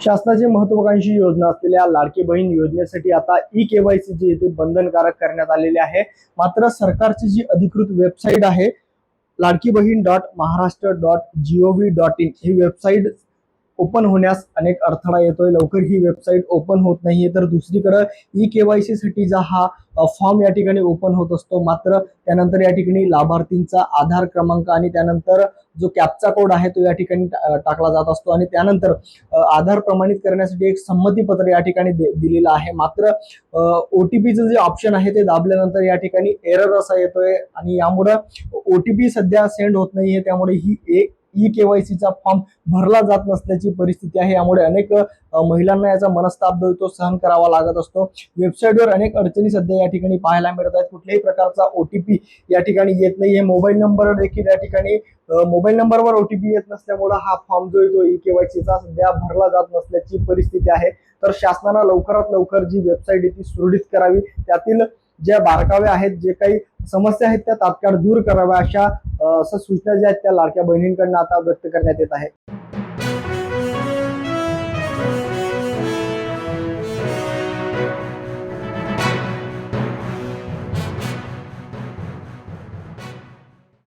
शासनाची महत्वाकांक्षी योजना असलेल्या लाडकी बहीण योजनेसाठी आता ई केवायसी जी आहे बंधनकारक करण्यात आलेले आहे. मात्र सरकारची जी अधिकृत वेबसाईट आहे Ladki Bahin dot Maharashtra dot gov dot in he website open होण्यास अनेक अडथळा येतोय. लवकर ही वेबसाईट ओपन होत नाहीये. तर दुसरीकडे ई केवायसी साठीचा हा फॉर्म या ठिकाणी ओपन होत असतो मात्र त्यानंतर या ठिकाणी लाभार्थींचा आधार क्रमांक आणि त्यानंतर जो कॅपचा कोड आहे तो या ठिकाणी टा- टाकला जात असतो. आणि त्यानंतर आधार प्रमाणित करण्यासाठी एक संमतीपत्र या ठिकाणी दे- दिलेलं आहे. मात्र ओटीपीचं जे ऑप्शन आहे ते दाबल्यानंतर या ठिकाणी एरर असा येतोय. आणि यामुळं ओटीपी सध्या सेंड होत नाहीये. त्यामुळे ही एक ई केवायसीचा फॉर्म भरला जात नसल्याची परिस्थिती आहे. यामुळे अनेक महिलांना याचा मनस्ताप जो तो सहन करावा लागत असतो. वेबसाईटवर अनेक अडचणी सध्या या ठिकाणी पाहायला मिळत आहेत. कुठल्याही प्रकारचा ओटीपी या ठिकाणी येत नाही. हे मोबाईल नंबर देखील या ठिकाणी मोबाईल नंबरवर ओटीपी येत नसल्यामुळे हा फॉर्म जो आहे तो ई केवायसीचा सध्या भरला जात नसल्याची परिस्थिती आहे. तर शासनानं लवकरात लवकर जी वेबसाईट आहे ती सुरळीत करावी. त्यातील ज्या बारकावे आहेत जे काही समस्या आहेत त्या तात्काळ दूर कराव्या अशा असं सूचना ज्या आहेत त्या लाडक्या बहिणींकडनं आता व्यक्त करण्यात येत आहे